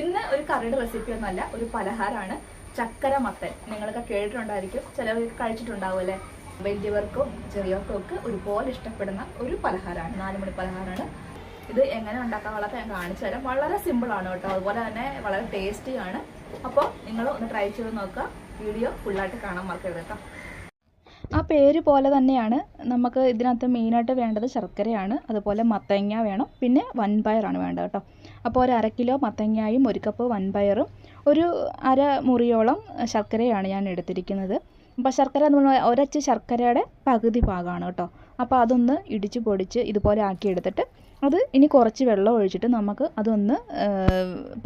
ഇന്ന് ഒരു കറിയുടെ റെസിപ്പി ഒന്നല്ല ഒരു പലഹാരമാണ്. ചക്കര മത്തൻ. നിങ്ങളൊക്കെ കേട്ടിട്ടുണ്ടായിരിക്കും. ചിലവർക്ക് കഴിച്ചിട്ടുണ്ടാവും അല്ലേ? വലിയവർക്കും ചെറിയവർക്കും ഒക്കെ ഒരുപോലെ ഇഷ്ടപ്പെടുന്ന ഒരു പലഹാരമാണ്. നാലുമണി പലഹാരമാണ്. ഇത് എങ്ങനെ ഉണ്ടാക്കാനുള്ളതൊക്കെ ഞാൻ കാണിച്ചു തരാം. വളരെ സിമ്പിളാണ് കേട്ടോ. അതുപോലെ തന്നെ വളരെ ടേസ്റ്റിയാണ് അപ്പോൾ നിങ്ങൾ ഒന്ന് ട്രൈ ചെയ്ത് നോക്കുക. വീഡിയോ ഫുള്ളായിട്ട് കാണാൻ മറക്കരുത് കേട്ടോ. ആ പേര് പോലെ തന്നെയാണ് നമുക്ക് ഇതിനകത്ത് മെയിനായിട്ട് വേണ്ടത് ശർക്കരയാണ്. അതുപോലെ മത്തങ്ങ വേണം. പിന്നെ വൻപയറാണ് വേണ്ടത് കേട്ടോ. അപ്പോൾ ഒരു അര കിലോ മത്തങ്ങയും ഒരു കപ്പ് വൻപയറും ഒരു അര മുറിയോളം ശർക്കരയാണ് ഞാൻ എടുത്തിരിക്കുന്നത്. അപ്പോൾ ശർക്കര എന്ന് പറഞ്ഞാൽ ഒരച്ച് ശർക്കരയുടെ പകുതി ഭാഗമാണ് കേട്ടോ. അപ്പോൾ അതൊന്ന് ഇടിച്ച് പൊടിച്ച് ഇതുപോലെ ആക്കിയെടുത്തിട്ട് അത് ഇനി കുറച്ച് വെള്ളം ഒഴിച്ചിട്ട് നമുക്ക് അതൊന്ന്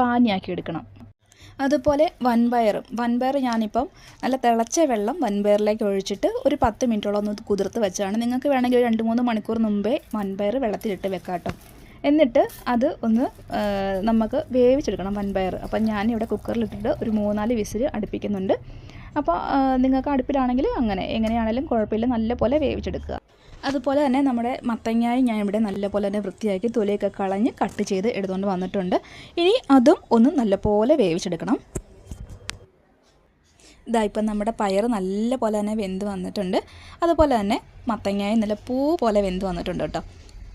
പാനിയാക്കി എടുക്കണം. അതുപോലെ വൻപയറും. വൻപയർ ഞാനിപ്പം നല്ല തിളച്ച വെള്ളം വൻപയറിലേക്ക് ഒഴിച്ചിട്ട് ഒരു പത്ത് മിനിറ്റോളം ഒന്ന് കുതിർത്ത് വെച്ചാണ് നിങ്ങൾക്ക് വേണമെങ്കിൽ രണ്ട് മൂന്ന് മണിക്കൂർ മുമ്പേ വൻപയർ വെള്ളത്തിലിട്ട് വെക്കാം കേട്ടോ. എന്നിട്ട് അത് ഒന്ന് നമുക്ക് വേവിച്ചെടുക്കണം വൻപയർ അപ്പം ഞാനിവിടെ കുക്കറിലിട്ടിട്ട് ഒരു മൂന്നാൽ വിസിൽ അടുപ്പിക്കുന്നുണ്ട്. അപ്പോൾ നിങ്ങൾക്ക് അടുപ്പിലാണെങ്കിൽ അങ്ങനെ എങ്ങനെയാണെങ്കിലും കുഴപ്പമില്ല നല്ലപോലെ വേവിച്ചെടുക്കുക. അതുപോലെ തന്നെ നമ്മുടെ മത്തങ്ങായി ഞാൻ ഇവിടെ നല്ലപോലെ തന്നെ വൃത്തിയാക്കി തൊലിയൊക്കെ കളഞ്ഞ് കട്ട് ചെയ്ത് എടുത്തുകൊണ്ട് വന്നിട്ടുണ്ട്. ഇനി അതും ഒന്ന് നല്ലപോലെ വേവിച്ചെടുക്കണം. ഇതാ ഇപ്പം നമ്മുടെ പയർ നല്ലപോലെ തന്നെ വെന്ത് വന്നിട്ടുണ്ട്. അതുപോലെ തന്നെ മത്തങ്ങായി നല്ല പൂ പോലെ വെന്ത് വന്നിട്ടുണ്ട് കേട്ടോ.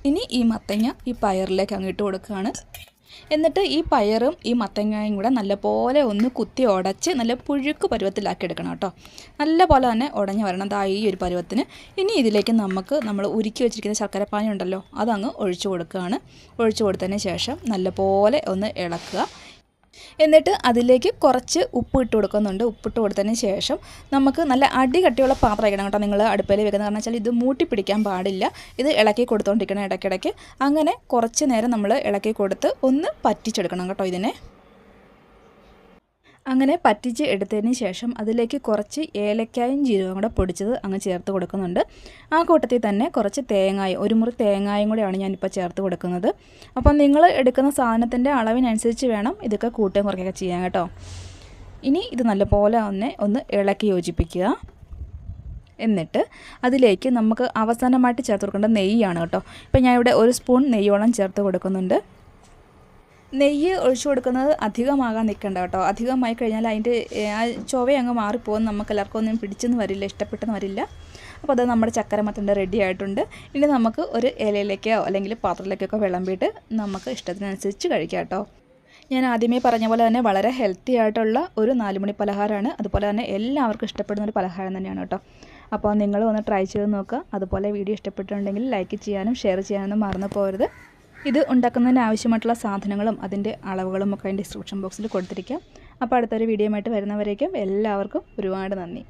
ഇനി ഈ മത്തങ്ങ ഈ പയറിലേക്ക് അങ്ങ് ഇട്ട് കൊടുക്കുകയാണ്. എന്നിട്ട് ഈ പയറും ഈ മത്തങ്ങയും കൂടെ നല്ലപോലെ ഒന്ന് കുത്തി ഉടച്ച് നല്ല പുഴുക്ക് പരുവത്തിലാക്കി എടുക്കണം കേട്ടോ. നല്ല പോലെ തന്നെ ഉടഞ്ഞു വരണം. ദാ ഈ ഒരു പരുവത്തിന്. ഇനി ഇതിലേക്ക് നമുക്ക് നമ്മൾ ഉരുക്കി വെച്ചിരിക്കുന്ന ശർക്കരപ്പാനി ഉണ്ടല്ലോ അതങ്ങ് ഒഴിച്ചു കൊടുക്കുകയാണ്. ഒഴിച്ചു കൊടുത്തതിന് ശേഷം നല്ലപോലെ ഒന്ന് ഇളക്കുക. എന്നിട്ട് അതിലേക്ക് കുറച്ച് ഉപ്പ് ഇട്ട് കൊടുക്കുന്നുണ്ട്. ഉപ്പിട്ട് കൊടുത്തതിന് ശേഷം നമുക്ക് നല്ല അടി കട്ടിയുള്ള പാത്രം ആയിരിക്കണം കേട്ടോ നിങ്ങൾ അടുപ്പിൽ വെക്കുന്നത്. കാരണം വെച്ചാൽ ഇത് മൂട്ടി പിടിക്കാൻ പാടില്ല. ഇത് ഇളക്കി കൊടുത്തുകൊണ്ടിരിക്കണം ഇടയ്ക്കിടയ്ക്ക്. അങ്ങനെ കുറച്ച് നേരം നമ്മൾ ഇളക്കി കൊടുത്ത് ഒന്ന് പറ്റിച്ചെടുക്കണം കേട്ടോ ഇതിനെ. അങ്ങനെ പറ്റിച്ച് എടുത്തതിന് ശേഷം അതിലേക്ക് കുറച്ച് ഏലക്കായും ജീരകവും കൂടെ പൊടിച്ചത് അങ്ങ് ചേർത്ത് കൊടുക്കുന്നുണ്ട്. ആ കൂട്ടത്തിൽ തന്നെ കുറച്ച് തേങ്ങായും ഒരു മുറി തേങ്ങായും കൂടെയാണ് ഞാനിപ്പോൾ ചേർത്ത് കൊടുക്കുന്നത്. അപ്പം നിങ്ങൾ എടുക്കുന്ന സാധനത്തിന്റെ അളവിനനുസരിച്ച് വേണം ഇതൊക്കെ കൂട്ടുകയും കുറയ്ക്കുകയൊക്കെ ചെയ്യാൻ കേട്ടോ. ഇനി ഇത് നല്ലപോലെ ഒന്ന് ഒന്ന് ഇളക്കി യോജിപ്പിക്കുക. എന്നിട്ട് അതിലേക്ക് നമുക്ക് അവസാനമായിട്ട് ചേർത്ത് കൊടുക്കേണ്ട നെയ്യാണ് കേട്ടോ. ഇപ്പം ഞാൻ ഇവിടെ ഒരു സ്പൂൺ നെയ്യോളം ചേർത്ത് കൊടുക്കുന്നുണ്ട്. നെയ്യ് ഒഴിച്ചു കൊടുക്കുന്നത് അധികമാകാൻ നിൽക്കണ്ട കേട്ടോ. അധികമായി കഴിഞ്ഞാൽ അതിന്റെ ആ ചൊവ അങ്ങ് മാറിപ്പോകും. നമുക്ക് എല്ലാവർക്കും ഒന്നും പിടിച്ചെന്ന് വരില്ല ഇഷ്ടപ്പെട്ടെന്ന് വരില്ല. അപ്പോൾ അത് നമ്മുടെ ചക്കരമത്തന്റെ റെഡി ആയിട്ടുണ്ട്. ഇനി നമുക്ക് ഒരു ഇലയിലേക്കോ അല്ലെങ്കിൽ പാത്രത്തിലേക്കൊക്കെ വിളമ്പിയിട്ട് നമുക്ക് ഇഷ്ടത്തിനനുസരിച്ച് കഴിക്കാം കേട്ടോ. ഞാൻ ആദ്യമേ പറഞ്ഞ പോലെ തന്നെ വളരെ ഹെൽത്തി ആയിട്ടുള്ള ഒരു നാലുമണി പലഹാരമാണ്. അതുപോലെ തന്നെ എല്ലാവർക്കും ഇഷ്ടപ്പെടുന്ന ഒരു പലഹാരം തന്നെയാണ് കേട്ടോ. അപ്പോൾ നിങ്ങൾ ഒന്ന് ട്രൈ ചെയ്ത് നോക്കുക. അതുപോലെ വീഡിയോ ഇഷ്ടപ്പെട്ടിട്ടുണ്ടെങ്കിൽ ലൈക്ക് ചെയ്യാനും ഷെയർ ചെയ്യാനൊന്നും മറന്നു പോകരുത്. ഇത് ഉണ്ടാക്കുന്നതിന് ആവശ്യമായിട്ടുള്ള സാധനങ്ങളും അതിന്റെ അളവുകളും ഒക്കെ അതിന്റെ ഡിസ്ക്രിപ്ഷൻ ബോക്സിൽ കൊടുത്തിരിക്കാം. അപ്പോൾ അടുത്തൊരു വീഡിയോ ആയിട്ട് വരുന്നവരേക്കും എല്ലാവർക്കും ഒരുപാട് നന്ദി.